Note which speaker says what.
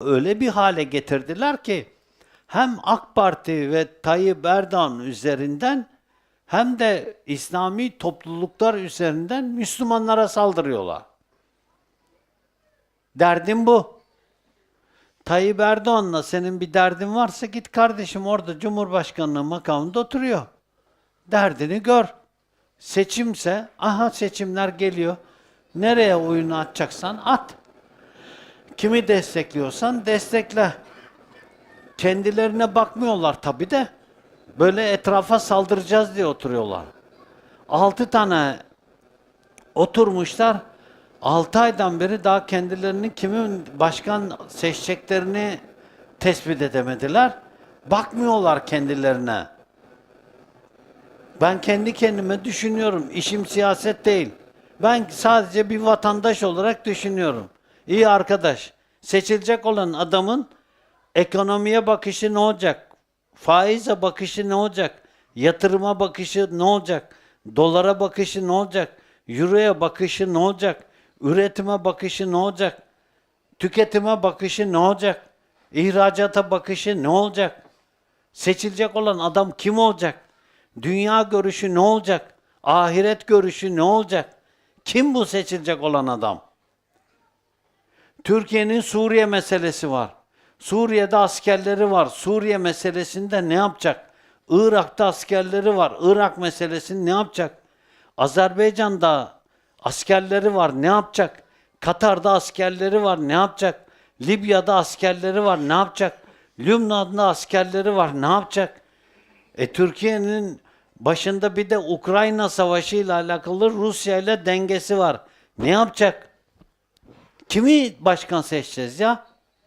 Speaker 1: öyle bir hale getirdiler ki hem AK Parti ve Tayyip Erdoğan üzerinden hem de İslami topluluklar üzerinden Müslümanlara saldırıyorlar. Derdim bu. Tayyip Erdoğan'la senin bir derdin varsa git kardeşim orada Cumhurbaşkanlığı makamında oturuyor. Derdini gör. Seçimse, aha seçimler geliyor. Nereye oyunu atacaksan at. Kimi destekliyorsan destekle. Kendilerine bakmıyorlar tabi de. Böyle etrafa saldıracağız diye oturuyorlar. Altı tane oturmuşlar. 6 aydan beri daha kendilerinin kimin başkan seçeceklerini tespit edemediler. Bakmıyorlar kendilerine. Ben kendi kendime düşünüyorum. İşim siyaset değil. Ben sadece bir vatandaş olarak düşünüyorum. İyi arkadaş, seçilecek olan adamın ekonomiye bakışı ne olacak? Faize bakışı ne olacak? Yatırıma bakışı ne olacak? Dolara bakışı ne olacak? Euroya bakışı ne olacak? Üretime bakışı ne olacak? Tüketime bakışı ne olacak? İhracata bakışı ne olacak? Seçilecek olan adam kim olacak? Dünya görüşü ne olacak? Ahiret görüşü ne olacak? Kim bu seçilecek olan adam? Türkiye'nin Suriye meselesi var. Suriye'de askerleri var. Suriye meselesinde ne yapacak? Irak'ta askerleri var. Irak meselesini ne yapacak? Azerbaycan'da askerleri var. Ne yapacak? Katar'da askerleri var. Ne yapacak? Libya'da askerleri var. Ne yapacak? Lübnan'da askerleri var. Ne yapacak? E Türkiye'nin başında bir de Ukrayna Savaşı ile alakalı Rusya ile dengesi var. Ne yapacak? Kimi başkan seçeceğiz ya?